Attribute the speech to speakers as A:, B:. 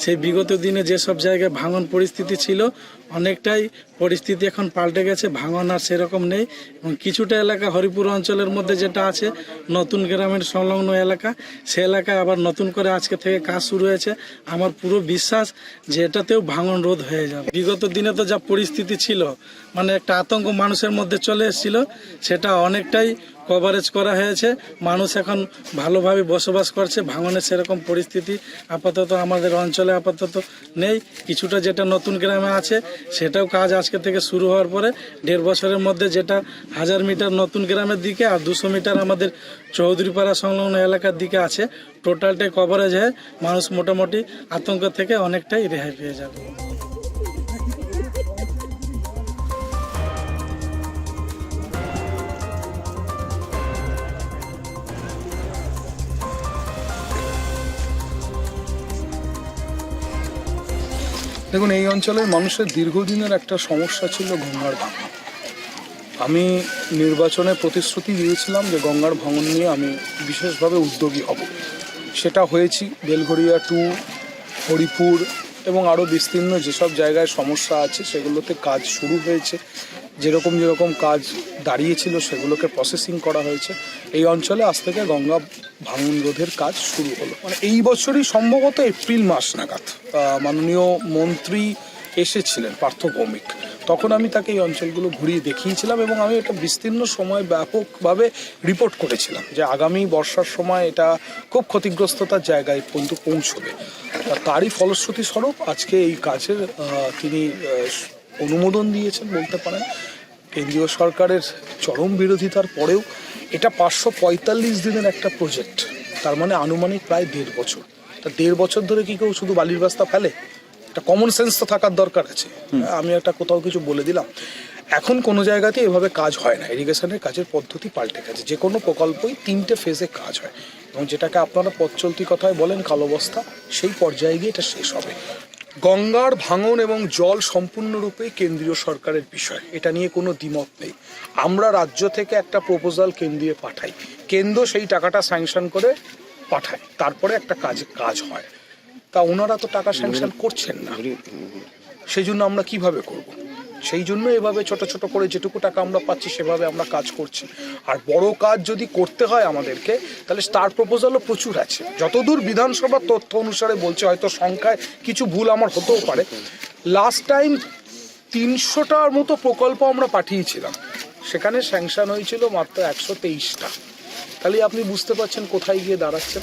A: সেই বিগত দিনে যেসব জায়গায় ভাঙন পরিস্থিতি ছিল অনেকটাই পরিস্থিতি এখন পাল্টে গেছে, ভাঙন আর সেরকম নেই। এবং কিছুটা এলাকা হরিপুর অঞ্চলের মধ্যে যেটা আছে, নতুন গ্রামের সংলগ্ন এলাকা, সে এলাকায় আবার নতুন করে আজকে থেকে কাজ শুরু হয়েছে। আমার পুরো বিশ্বাস যে এটাতেও ভাঙন রোধ হয়ে যাবে। বিগত দিনে তো যা পরিস্থিতি ছিল মানে একটা আতঙ্ক মানুষের মধ্যে চলে এসেছিল, সেটা অনেকটাই কভারেজ করা হয়েছে। মানুষ এখন ভালোভাবে বসবাস করছে, ভাঙনের সেরকম পরিস্থিতি আপাতত আমাদের অঞ্চলে আপাতত নেই। কিছুটা যেটা নতুন গ্রামে আছে সেটাও কাজ আজকে থেকে শুরু হওয়ার পরে দেড় বছরের মধ্যে যেটা হাজার মিটার নতুন গ্রামের দিকে আর দুশো মিটার আমাদের চৌধুরীপাড়া সংলগ্ন এলাকার দিকে আছে টোটালটাই কভারেজ হয়ে মানুষ মোটামুটি আতঙ্ক থেকে অনেকটাই রেহাই পেয়ে যাবে।
B: দেখুন, এই অঞ্চলের মানুষের দীর্ঘদিনের একটা সমস্যা ছিল গঙ্গার ভাঙন। আমি নির্বাচনে প্রতিশ্রুতি দিয়েছিলাম যে গঙ্গার ভাঙন নিয়ে আমি বিশেষভাবে উদ্যোগী হব। সেটা হয়েছি বেলঘরিয়া টু, হরিপুর এবং আরও বিস্তীর্ণ যেসব জায়গায় সমস্যা আছে সেগুলোতে কাজ শুরু হয়েছে। যেরকম যেরকম কাজ দাঁড়িয়েছিল সেগুলোকে প্রসেসিং করা হয়েছে। এই অঞ্চলে আজ থেকে গঙ্গা ভাঙন রোধের কাজ শুরু হলো। মানে এই বছরই সম্ভবত এপ্রিল মাস নাগাদ মাননীয় মন্ত্রী এসেছিলেন, পার্থ ভৌমিক। তখন আমি তাকে এই অঞ্চলগুলো ঘুরিয়ে দেখিয়েছিলাম এবং আমি এটা বিস্তীর্ণ সময় ব্যাপকভাবে রিপোর্ট করেছিলাম যে আগামী বর্ষার সময় এটা খুব ক্ষতিগ্রস্ততার জায়গায় পর্যন্ত পৌঁছবে। তারই ফলশ্রুতি স্বরূপ আজকে এই কাজের তিনি অনুমোদন দিয়েছেন বলতে পারেন। কেন্দ্রীয় সরকারের চরম বিরোধিতার পরেও এটা পাঁচশো পঁয়তাল্লিশ দিনের একটা প্রজেক্ট তার মানে আনুমানিক প্রায় দেড় বছর। তা দেড় বছর ধরে কি কেউ শুধু বালির রাস্তা ফেলে? একটা কমন সেন্স তো থাকার দরকার আছে। আমি একটা কোথাও কিছু বলে দিলাম। এখন কোনো জায়গাতে এভাবে কাজ হয় না। ইরিগেশনের কাজের পদ্ধতি পাল্টে গেছে। যে কোনো প্রকল্পই তিনটে ফেজে কাজ হয়। এবং যেটাকে আপনারা পথ চলতি কথায় বলেন কালো বস্তা সেই পর্যায়ে গিয়ে এটা শেষ হবে। গঙ্গার ভাঙন এবং জল সম্পূর্ণরূপে কেন্দ্রীয় সরকারের বিষয়। এটা নিয়ে কোনো দ্বিমত নেই। আমরা রাজ্য থেকে একটা প্রপোজাল কেন্দ্রে পাঠাই। কেন্দ্র সেই টাকাটা স্যাংশন করে পাঠায়। তারপরে একটা কাজ কাজ হয়। তা ওনারা তো টাকা স্যাংশন করছেন না। সেই জন্য আমরা কীভাবে করব? সেই জন্য এভাবে ছোট ছোট করে যেটুকু টাকা আমরা পাচ্ছি, সেভাবে আমরা কাজ করছি। আর বড় কাজ যদি করতে হয় আমাদেরকে, তাহলে স্টার প্রপোজালও প্রচুর আছে। যতদূর বিধানসভার তথ্য অনুসারে বলছে, হয়তো সংখ্যায় কিছু ভুল আমার হতেও পারে। লাস্ট টাইম তিনশোটার মতো প্রকল্প আমরা পাঠিয়েছিলাম। সেখানে স্যাংশন হয়েছিল মাত্র একশো তেইশটা। তাহলে আপনি বুঝতে পারছেন কোথায় গিয়ে দাঁড়াচ্ছেন?